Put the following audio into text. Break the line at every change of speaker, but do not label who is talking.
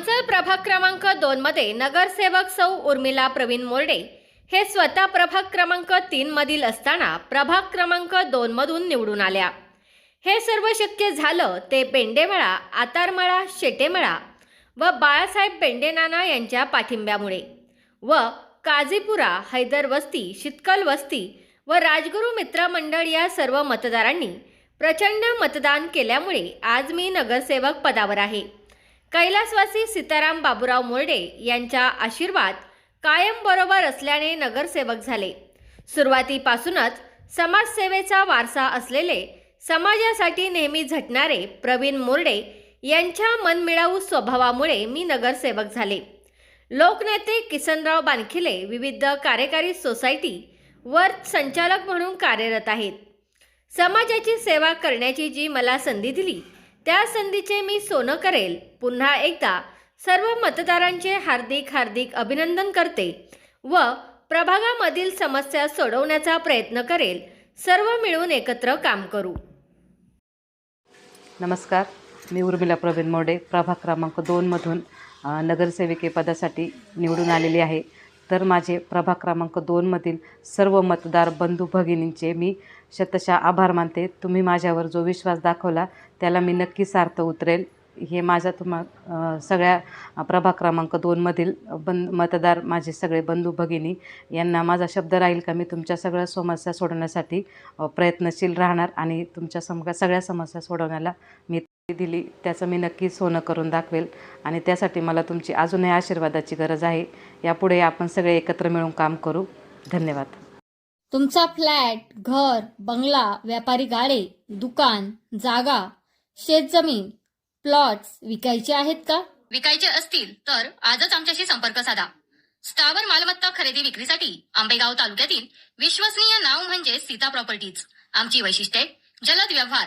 प्रभाग क्रमांक दोन मध्ये नगरसेवक सौ उर्मिला प्रवीण मोर्डे हे स्वतः प्रभाग क्रमांक तीन मधील असताना प्रभाग क्रमांक दोन मधून निवडून आल्या. हे सर्व शक्य झालं ते पेंडेमळा आतारमळा शेटेमळा व बाळासाहेब बेंडेनाना यांच्या पाठिंब्यामुळे व काझीपुरा हैदर वस्ती शितकल वस्ती व राजगुरू मित्रमंडळ या सर्व मतदारांनी प्रचंड मतदान केल्यामुळे आज मी नगरसेवक पदावर आहे. कैलासवासी सीताराम बाबूराव मोर्डे यांच्या आशीर्वाद कायम बरोबर असल्याने नगरसेवक झाले. सुरुवातीपासूनच समाजसेवेचा वारसा असलेले समाजासाठी नेहमी झटणारे प्रवीण मोर्डे यांच्या मनमिळावू स्वभावामुळे मी नगरसेवक झाले. लोकनेते किसनराव बानखिले विविध कार्यकारी सोसायटी वर संचालक म्हणून कार्यरत आहेत. समाजाची सेवा करण्याची जी मला संधी दिली त्या संधीचे मी सोनं करेल. पुन्हा एकदा सर्व मतदारांचे हार्दिक हार्दिक अभिनंदन करते व प्रभागामधील समस्या सोडवण्याचा प्रयत्न करेल. सर्व मिळून एकत्र काम करू.
नमस्कार. मी उर्मिला प्रवीण मोडे. प्रभाग क्रमांक दोनमधून नगरसेविकेपदासाठी निवडून आलेली आहे. तर माझे प्रभाग क्रमांक दोनमधील सर्व मतदार बंधू भगिनींचे मी शतशः आभार मानते. तुम्ही माझ्यावर जो विश्वास दाखवला त्याला मी नक्की सार्थ उतरेल. हे माझ्या तुम्हा सगळ्या प्रभाग क्रमांक दोनमधील बंद मतदार माझे सगळे बंधू भगिनी यांना माझा शब्द राहील का? मी तुमच्या सगळ्या समस्या सोडवण्यासाठी प्रयत्नशील राहणार आणि तुमच्या सम सगळ्या समस्या सोडवण्याला मी दिली त्याचं मी नक्की सोनं करून दाखवेल. आणि त्यासाठी मला तुमची अजूनही आशीर्वादाची गरज आहे. यापुढे आपण सगळे एकत्र मिळून काम करू. धन्यवाद.
तुमचा फ्लॅट घर बंगला व्यापारी गाडे दुकान जागा शेतजमीन प्लॉट्स विकायचे आहेत का?
विकायचे असतील तर आजच आमच्याशी संपर्क साधा. स्थावर मालमत्ता खरेदी विक्रीसाठी आंबेगाव तालुक्यातील विश्वसनीय नाव म्हणजे सीता प्रॉपर्टीज. आमची वैशिष्ट्ये जलद व्यवहार